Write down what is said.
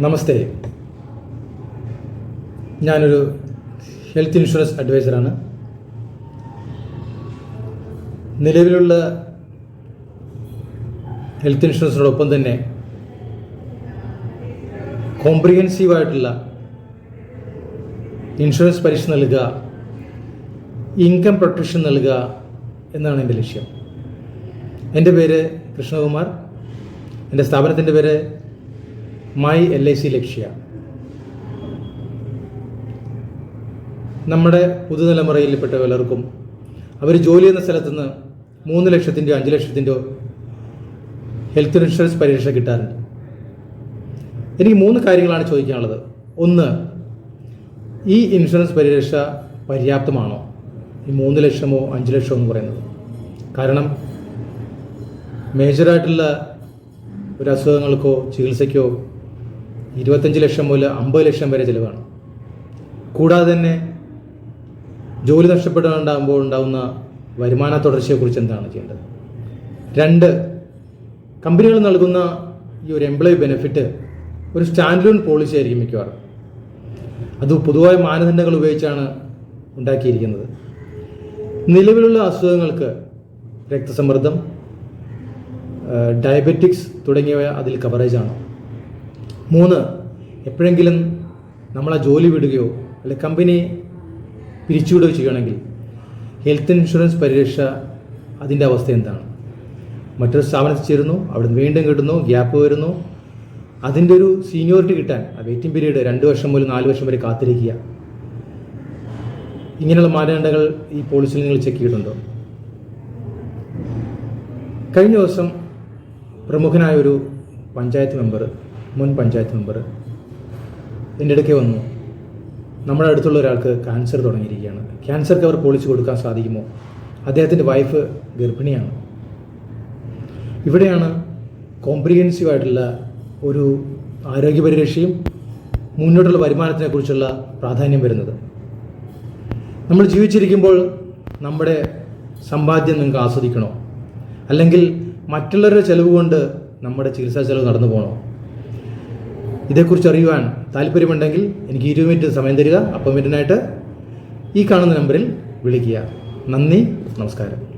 നമസ്തേ. ഞാനൊരു health insurance അഡ്വൈസറാണ്. നിലവിലുള്ള health ഇൻഷുറൻസിനോടൊപ്പം തന്നെ കോംപ്രിഹെൻസീവായിട്ടുള്ള ഇൻഷുറൻസ് പരീക്ഷ നൽകുക ഇൻകം പ്രൊട്ടക്ഷൻ നൽകുക എന്നാണ് എന്റെ ലക്ഷ്യം. എന്റെ പേര് കൃഷ്ണകുമാർ. എന്റെ സ്ഥാപനത്തിന്റെ പേര് my L I C Lakshya. നമ്മുടെ പുതുതലമുറയിൽപ്പെട്ട പലർക്കും അവർ ജോലി ചെയ്യുന്ന സ്ഥലത്തുനിന്ന് മൂന്ന് ലക്ഷത്തിന്റെയോ അഞ്ച് ലക്ഷത്തിന്റെയോ ഹെൽത്ത് ഇൻഷുറൻസ് പരിരക്ഷ കിട്ടാറുണ്ട്. എനിക്ക് മൂന്ന് കാര്യങ്ങളാണ് ചോദിക്കാനുള്ളത്. ഒന്ന് ഈ ഇൻഷുറൻസ് പരിരക്ഷ പര്യാപ്തമാണോ? ഈ മൂന്ന് ലക്ഷമോ അഞ്ച് ലക്ഷമോ എന്ന് പറയുന്നത്. കാരണം മേജറായിട്ടുള്ള ഒരു അസുഖങ്ങൾക്കോ ചികിത്സയ്ക്കോ ഇരുപത്തഞ്ച് ലക്ഷം മുതൽ അമ്പത് ലക്ഷം വരെ ചിലവാണ്. കൂടാതെ തന്നെ ജോലി നഷ്ടപ്പെടാണ്ടാകുമ്പോൾ ഉണ്ടാകുന്ന വരുമാന തുടർച്ചയെക്കുറിച്ച് എന്താണ് ചെയ്യേണ്ടത്? രണ്ട് കമ്പനികൾ നൽകുന്ന ഈ ഒരു എംപ്ലോയി ബെനിഫിറ്റ് ഒരു സ്റ്റാൻഡ് ലോൺ പോളിസി ആയിരിക്കും മിക്കവാറും. അത് പൊതുവായ മാനദണ്ഡങ്ങൾ ഉപയോഗിച്ചാണ് ഉണ്ടാക്കിയിരിക്കുന്നത്. നിലവിലുള്ള അസുഖങ്ങൾക്ക് രക്തസമ്മർദ്ദം ഡയബറ്റിക്സ് തുടങ്ങിയവ അതിൽ കവറേജ് ആണ്. മൂന്ന് എപ്പോഴെങ്കിലും നമ്മളെ ജോലി വിടുകയോ അല്ലെങ്കിൽ കമ്പനി പിരിച്ചുവിടുകയോ ചെയ്യുകയാണെങ്കിൽ ഹെൽത്ത് ഇൻഷുറൻസ് പരിരക്ഷ അതിന്റെ അവസ്ഥ എന്താണ്? മറ്റൊരു സ്ഥാപനത്തിൽ ചേരുന്നു അവിടെ നിന്ന് വീണ്ടും കിട്ടുന്നു ഗ്യാപ്പ് വരുന്നു. അതിന്റെ ഒരു സീനിയോറിറ്റി കിട്ടാൻ ആ വെയിറ്റിംഗ് പീരീഡ് രണ്ട് വർഷം മുതൽ നാല് വർഷം വരെ കാത്തിരിക്കുക. ഇങ്ങനെയുള്ള മാനദണ്ഡങ്ങൾ ഈ പോളിസിയിൽ നിങ്ങൾ ചെക്ക് ചെയ്തിട്ടുണ്ടോ? കഴിഞ്ഞ ദിവസം പ്രമുഖനായ ഒരു പഞ്ചായത്ത് മെമ്പർ മുൻ പഞ്ചായത്ത് മെമ്പർ എന്റെ ഇടയ്ക്ക് വന്നു. നമ്മുടെ അടുത്തുള്ള ഒരാൾക്ക് ക്യാൻസർ തുടങ്ങിയിരിക്കുകയാണ്. ക്യാൻസർ കവർ പൊളിച്ചു കൊടുക്കാൻ സാധിക്കുമോ? അദ്ദേഹത്തിന്റെ വൈഫ് ഗർഭിണിയാണ്. ഇവിടെയാണ് കോംപ്രിഹെൻസീവ് ആയിട്ടുള്ള ഒരു ആരോഗ്യ പരിരക്ഷയും മുന്നോട്ടുള്ള വരുമാനത്തിനെ കുറിച്ചുള്ള പ്രാധാന്യം വരുന്നത്. നമ്മൾ ജീവിച്ചിരിക്കുമ്പോൾ നമ്മുടെ സമ്പാദ്യം നിങ്ങൾക്ക് ആസ്വദിക്കണോ? അല്ലെങ്കിൽ മറ്റുള്ളവരുടെ ചെലവ് കൊണ്ട് നമ്മുടെ ചികിത്സാ ചെലവ് നടന്നു പോകണോ? ഇതേക്കുറിച്ച് അറിയുവാൻ താല്പര്യമുണ്ടെങ്കിൽ എനിക്ക് ഇരുപത് മിനിറ്റ് സമയം തരിക. അപ്പോയിൻമെന്റിനായിട്ട് ഈ കാണുന്ന നമ്പറിൽ വിളിക്കുക. നന്ദി നമസ്കാരം.